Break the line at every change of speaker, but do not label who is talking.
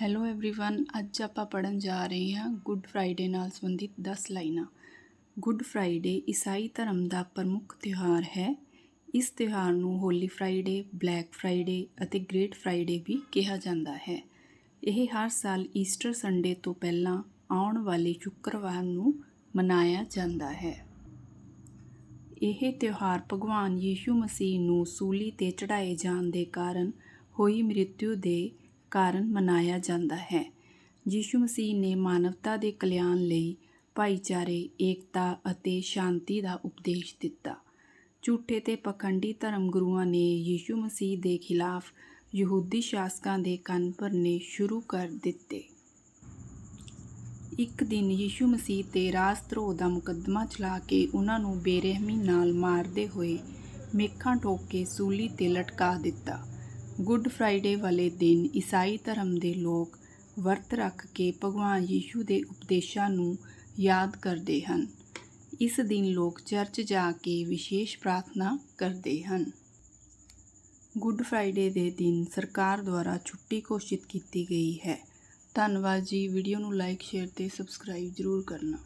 Hello everyone ਅੱਜ ਆਪਾਂ ਪੜਨ ਜਾ ਰਹੇ ਹਾਂ ਗੁੱਡ ਫਰਾਈਡੇ ਨਾਲ ਸੰਬੰਧਿਤ 10 ਲਾਈਨਾਂ ਗੁੱਡ ਫਰਾਈਡੇ ਈਸਾਈ ਧਰਮ ਦਾ ਪ੍ਰਮੁੱਖ ਤਿਉਹਾਰ ਹੈ ਇਸ ਤਿਉਹਾਰ ਨੂੰ ਹੋਲੀ ਫਰਾਈਡੇ ਬਲੈਕ ਫਰਾਈਡੇ ਅਤੇ ਗ੍ਰੇਟ ਫਰਾਈਡੇ ਵੀ ਕਿਹਾ ਜਾਂਦਾ ਹੈ ਇਹ ਹਰ ਸਾਲ ਈਸਟਰ ਸੰਡੇ ਤੋਂ ਪਹਿਲਾਂ ਆਉਣ ਵਾਲੇ ਸ਼ੁੱਕਰਵਾਰ ਨੂੰ ਮਨਾਇਆ ਜਾਂਦਾ ਹੈ ਇਹ ਤਿਉਹਾਰ ਭਗਵਾਨ ਯੀਸ਼ੂ ਮਸੀਹ ਨੂੰ ਸੂਲੀ ਤੇ ਚੜਾਏ ਜਾਣ ਦੇ ਕਾਰਨ ਹੋਈ ਮ੍ਰਿਤਿੂ ਦੇ ਕਾਰਨ ਮਨਾਇਆ ਜਾਂਦਾ ਹੈ। ਯੀਸ਼ੂ ਮਸੀਹ ਨੇ ਮਾਨਵਤਾ ਦੇ ਕਲਿਆਣ ਲਈ ਭਾਈਚਾਰੇ, ਏਕਤਾ ਅਤੇ ਸ਼ਾਂਤੀ ਦਾ ਉਪਦੇਸ਼ ਦਿੱਤਾ। ਝੂਠੇ ਤੇ ਪਖੰਡੀ ਧਰਮ ਗੁਰੂਆਂ ਨੇ ਯੀਸ਼ੂ ਮਸੀਹ ਦੇ ਖਿਲਾਫ ਯਹੂਦੀ ਸ਼ਾਸਕਾਂ ਦੇ ਕੰਨ ਭਰਨੇ ਸ਼ੁਰੂ ਕਰ ਦਿੱਤੇ। ਇੱਕ ਦਿਨ ਯੀਸ਼ੂ ਮਸੀਹ ਤੇ ਰਾਜਧਰੋਹ ਦਾ ਮੁਕੱਦਮਾ ਚਲਾ ਕੇ ਉਹਨਾਂ ਨੂੰ ਬੇਰਹਿਮੀ ਨਾਲ ਮਾਰਦੇ ਹੋਏ ਮੇਖਾਂ ਠੋਕ ਕੇ ਸੂਲੀ ਤੇ ਲਟਕਾ ਦਿੱਤਾ। ਗੁੱਡ ਫਰਾਈਡੇ ਵਾਲੇ ਦਿਨ ਈਸਾਈ ਧਰਮ ਦੇ ਲੋਕ ਵਰਤ ਰੱਖ ਕੇ ਭਗਵਾਨ ਯੀਸ਼ੂ ਦੇ ਉਪਦੇਸ਼ਾਂ ਨੂੰ ਯਾਦ ਕਰਦੇ ਹਨ। ਇਸ ਦਿਨ ਲੋਕ ਚਰਚ ਜਾ ਕੇ ਵਿਸ਼ੇਸ਼ ਪ੍ਰਾਰਥਨਾ ਕਰਦੇ ਹਨ। ਗੁੱਡ ਫਰਾਈਡੇ ਦੇ ਦਿਨ ਸਰਕਾਰ ਦੁਆਰਾ ਛੁੱਟੀ ਘੋਸ਼ਿਤ ਕੀਤੀ ਗਈ ਹੈ। ਧੰਨਵਾਦ ਜੀ। ਵੀਡੀਓ ਨੂੰ ਲਾਈਕ, ਸ਼ੇਅਰ ਤੇ ਸਬਸਕ੍ਰਾਈਬ ਜ਼ਰੂਰ ਕਰਨਾ।